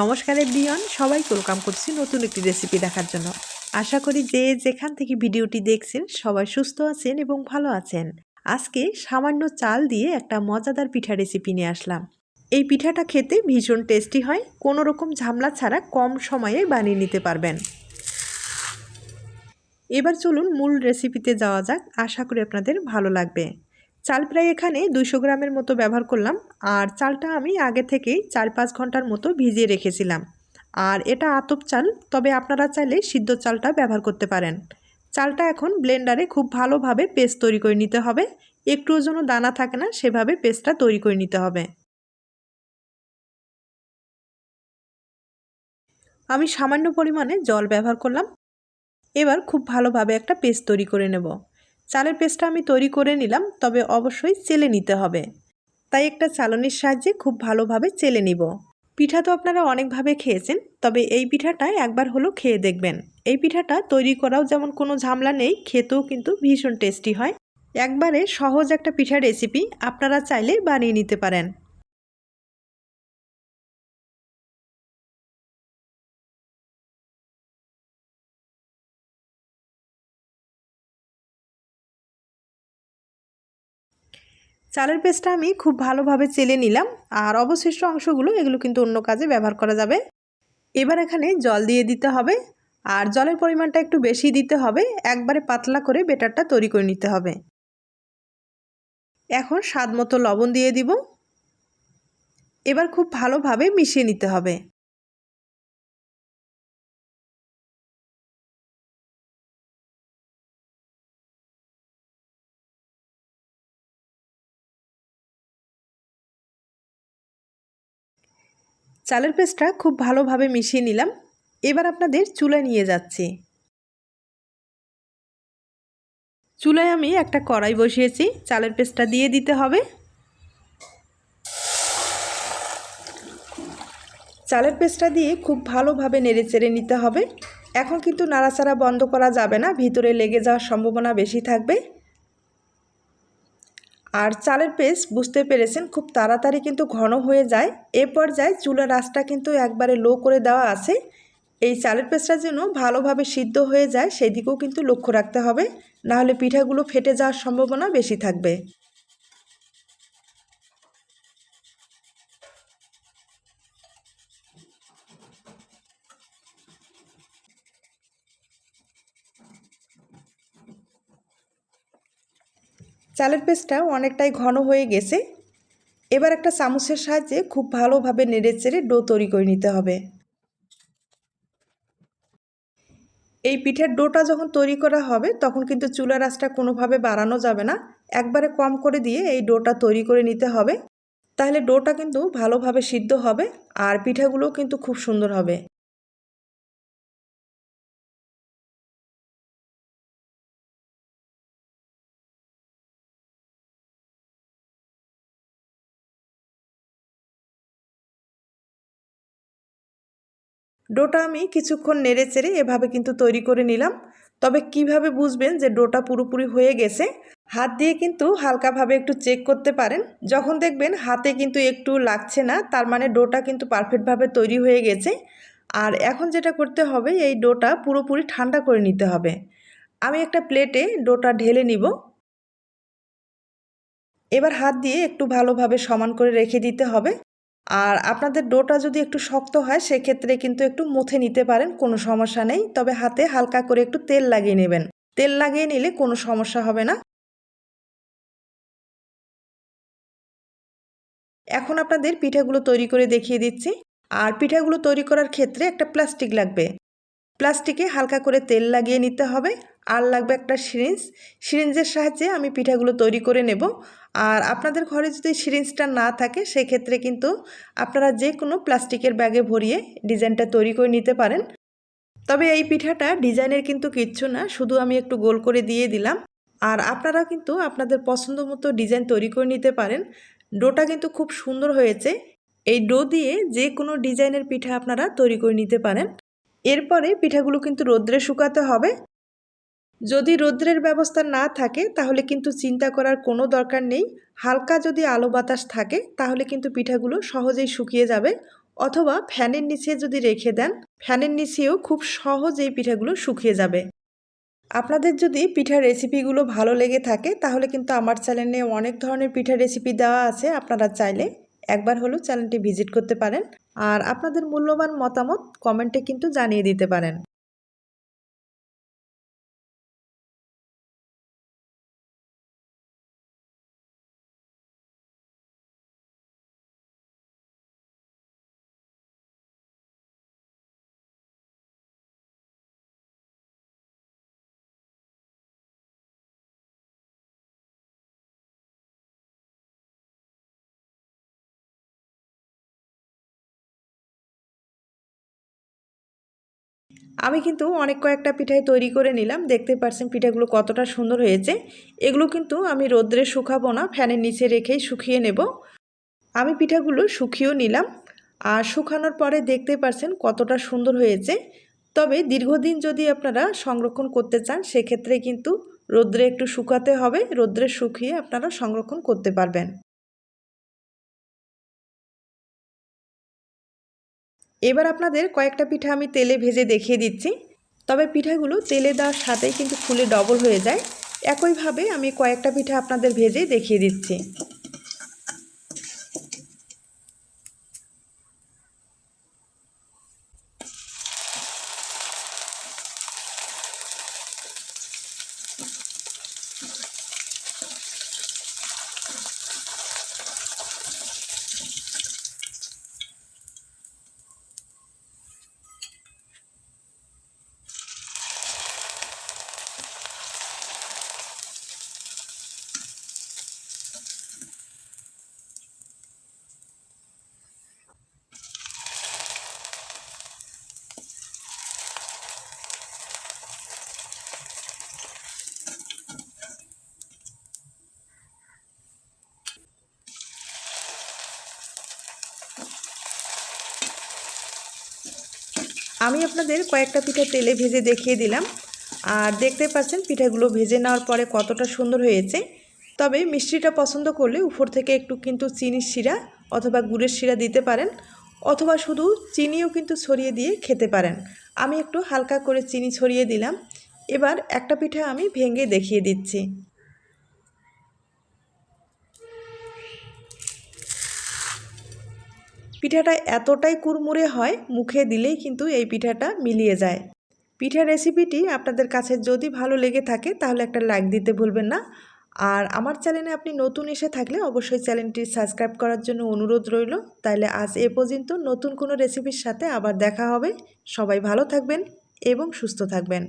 নমস্কার এভরিওয়ান সবাই ওয়েলকাম করছি নতুন একটি রেসিপি দেখার জন্য। আশা করি যে যেখান থেকে ভিডিওটি দেখছেন, সবাই সুস্থ আছেন এবং ভালো আছেন। আজকে সামান্য চাল দিয়ে একটা মজাদার পিঠা রেসিপি নিয়ে আসলাম। এই পিঠাটা খেতে ভীষণ টেস্টি হয়, কোনো রকম ঝামলা ছাড়া কম সময়ে বানিয়ে নিতে পারবেন। এবার চলুন মূল রেসিপিতে যাওয়া যাক, আশা করি আপনাদের ভালো লাগবে। চাল প্রায় এখানে দুইশো গ্রামের মতো ব্যবহার করলাম, আর চালটা আমি আগে থেকেই চার পাঁচ ঘণ্টার মতো ভিজিয়ে রেখেছিলাম। আর এটা আতপ চাল, তবে আপনারা চাইলে সিদ্ধ চালটা ব্যবহার করতে পারেন। চালটা এখন ব্লেন্ডারে খুব ভালোভাবে পেস্ট তৈরি করে নিতে হবে একটুও যেন দানা থাকে না, সেভাবে পেস্টটা তৈরি করে নিতে হবে। আমি সামান্য পরিমাণে জল ব্যবহার করলাম, এবার খুব ভালোভাবে একটা পেস্ট তৈরি করে নেব। চালের পেস্টটা আমি তৈরি করে নিলাম, তবে অবশ্যই চেলে নিতে হবে। তাই একটা চালনির সাহায্যে খুব ভালোভাবে চেলে নিব। পিঠা তো আপনারা অনেকভাবে খেয়েছেন, তবে এই পিঠাটা একবার হলো খেয়ে দেখবেন। এই পিঠাটা তৈরি করাও যেমন কোনো ঝামলা নেই, খেতেও কিন্তু ভীষণ টেস্টি হয়। একবারে সহজ একটা পিঠা রেসিপি আপনারা চাইলে বানিয়ে নিতে পারেন। চালের পেস্টটা আমি খুব ভালোভাবে চেলে নিলাম আর অবশিষ্ট অংশগুলো এগুলো কিন্তু অন্য কাজে ব্যবহার করা যাবে। এবার এখানে জল দিয়ে দিতে হবে আর জলের পরিমাণটা একটু বেশি দিতে হবে, একবারে পাতলা করে বেটারটা তৈরি করে নিতে হবে। এখন স্বাদ মতো লবণ দিয়ে দিব। এবার খুব ভালোভাবে মিশিয়ে নিতে হবে। চালের পেস্টটা খুব ভালোভাবে মিশিয়ে নিলাম। এবার আপনাদের চুলায় নিয়ে যাচ্ছি। চুলায় আমি একটা কড়াই বসিয়েছি, চালের পেস্টটা দিয়ে দিতে হবে। চালের পেস্টটা দিয়ে খুব ভালোভাবে নেড়ে চেড়ে নিতে হবে। এখন কিন্তু নাড়াচাড়া বন্ধ করা যাবে না, ভিতরে লেগে যাওয়ার সম্ভাবনা বেশি থাকবে। আর চালের পেস্ট বুঝতে পেরেছেন, খুব তাড়াতাড়ি কিন্তু ঘন হয়ে যায়। এ পর্যায়ে চুলার আঁচটা কিন্তু একবারে লো করে দেওয়া আছে। এই চালের পেস্টটা যেন ভালোভাবে সিদ্ধ হয়ে যায় সেদিকেও কিন্তু লক্ষ্য রাখতে হবে। নাহলে পিঠাগুলো ফেটে যাওয়ার সম্ভাবনা বেশি থাকবে। চালের পেস্টটা অনেকটাই ঘন হয়ে গেছে। এবার একটা চামচের সাহায্যে খুব ভালোভাবে নেড়ে চেড়ে ডো তৈরি করে নিতে হবে। এই পিঠের ডোটা যখন তৈরি করা হবে, তখন কিন্তু চুলার আঁচটা কোনোভাবে বাড়ানো যাবে না। একবারে কম করে দিয়ে এই ডোটা তৈরি করে নিতে হবে। তাহলে ডোটা কিন্তু ভালোভাবে সিদ্ধ হবে আর পিঠাগুলোও কিন্তু খুব সুন্দর হবে। ডোটা আমি কিছুক্ষণ নেড়ে চেড়ে এভাবে কিন্তু তৈরি করে নিলাম। তবে কীভাবে বুঝবেন যে ডোটা পুরোপুরি হয়ে গেছে? হাত দিয়ে কিন্তু হালকাভাবে একটু চেক করতে পারেন। যখন দেখবেন হাতে কিন্তু একটু লাগছে না, তার মানে ডোটা কিন্তু পারফেক্টভাবে তৈরি হয়ে গেছে। আর এখন যেটা করতে হবে, এই ডোটা পুরোপুরি ঠান্ডা করে নিতে হবে। আমি একটা প্লেটে ডোটা ঢেলে নিব। এবার হাত দিয়ে একটু ভালোভাবে সমান করে রেখে দিতে হবে। আর আপনাদের ডোটা যদি একটু শক্ত হয়, সেক্ষেত্রে কিন্তু একটু মুথে নিতে পারেন, কোনো সমস্যা নেই। তবে হাতে হালকা করে একটু তেল লাগিয়ে নেবেন। তেল লাগিয়ে নিলে কোনো সমস্যা হবে না। এখন আপনাদের পিঠাগুলো তৈরি করে দেখিয়ে দিচ্ছি। আর পিঠাগুলো তৈরি করার ক্ষেত্রে একটা প্লাস্টিক লাগবে। প্লাস্টিকে হালকা করে তেল লাগিয়ে নিতে হবে। আর লাগবে একটা সিরিঞ্জ। সিরিঞ্জের সাহায্যে আমি পিঠাগুলো তৈরি করে নেব। আর আপনাদের ঘরে যদি সিরিঞ্জটা না থাকে, সেক্ষেত্রে কিন্তু আপনারা যে কোনো প্লাস্টিকের ব্যাগে ভরিয়ে ডিজাইনটা তৈরি করে নিতে পারেন। তবে এই পিঠাটা ডিজাইনের কিন্তু কিচ্ছু না, শুধু আমি একটু গোল করে দিয়ে দিলাম। আর আপনারা কিন্তু আপনাদের পছন্দ মতো ডিজাইন তৈরি করে নিতে পারেন। ডোটা কিন্তু খুব সুন্দর হয়েছে। এই ডো দিয়ে যে কোনো ডিজাইনের পিঠা আপনারা তৈরি করে নিতে পারেন। এরপরে পিঠাগুলো কিন্তু রোদ্রে শুকাতে হবে। যদি রৌদ্রের ব্যবস্থা না থাকে, তাহলে কিন্তু চিন্তা করার কোনো দরকার নেই। হালকা যদি আলো বাতাস থাকে, তাহলে কিন্তু পিঠাগুলো সহজেই শুকিয়ে যাবে। অথবা ফ্যানের নিচে যদি রেখে দেন, ফ্যানের নিচেও খুব সহজেই পিঠাগুলো শুকিয়ে যাবে। আপনাদের যদি পিঠার রেসিপিগুলো ভালো লেগে থাকে, তাহলে কিন্তু আমার চ্যানেলে অনেক ধরনের পিঠার রেসিপি দেওয়া আছে। আপনারা চাইলে একবার হলেও চ্যানেলটি ভিজিট করতে পারেন। আর আপনাদের মূল্যবান মতামত কমেন্টে কিন্তু জানিয়ে দিতে পারেন। আমি কিন্তু অনেক কয়েকটা পিঠাই তৈরি করে নিলাম। দেখতে পাচ্ছেন পিঠাগুলো কতটা সুন্দর হয়েছে। এগুলো কিন্তু আমি রোদ্রে শুকাবো না, ফ্যানের নিচে রেখেই শুকিয়ে নেব। আমি পিঠাগুলো শুকিয়েও নিলাম। আর শুকানোর পরে দেখতে পাচ্ছেন কতটা সুন্দর হয়েছে। তবে দীর্ঘদিন যদি আপনারা সংরক্ষণ করতে চান, সেক্ষেত্রে কিন্তু রোদ্রে একটু শুকাতে হবে। রোদ্রে শুকিয়ে আপনারা সংরক্ষণ করতে পারবেন। এবার আপনাদের কয়েকটা পিঠা আমি তেলে ভেজে দেখিয়ে দিচ্ছি। তবে পিঠাগুলো তেলে দেওয়ার সাথেই কিন্তু ফুলে ডবল হয়ে যায়। একইভাবে আমি কয়েকটা পিঠা আপনাদের ভেজে দেখিয়ে দিচ্ছি। আমি আপনাদের কয়েকটা পিঠা তেলে ভেজে দেখিয়ে দিলাম। আর দেখতে পাচ্ছেন, পিঠাগুলো ভেজে নেওয়ার পরে কতটা সুন্দর হয়েছে। তবে মিষ্টিটা পছন্দ করলে উপর থেকে একটু কিন্তু চিনির শিরা অথবা গুড়ের শিরা দিতে পারেন, অথবা শুধু চিনিও কিন্তু ছড়িয়ে দিয়ে খেতে পারেন। আমি একটু হালকা করে চিনি ছড়িয়ে দিলাম। এবার একটা পিঠা আমি ভেঙে দেখিয়ে দিচ্ছি। পিঠাটা এতটাই কুরমুরে হয়, মুখে দিলেই কিন্তু এই পিঠাটা মিলিয়ে যায়। পিঠা রেসিপিটি আপনাদের কাছে যদি ভালো লেগে থাকে, তাহলে একটা লাইক দিতে ভুলবেন না। আর আমার চ্যানেলে আপনি নতুন এসে থাকলে অবশ্যই চ্যানেলটি সাবস্ক্রাইব করার জন্য অনুরোধ রইল। তাহলে আজ এ পর্যন্ত নতুন কোনো রেসিপির সাথে আবার দেখা হবে। সবাই ভালো থাকবেন এবং সুস্থ থাকবেন।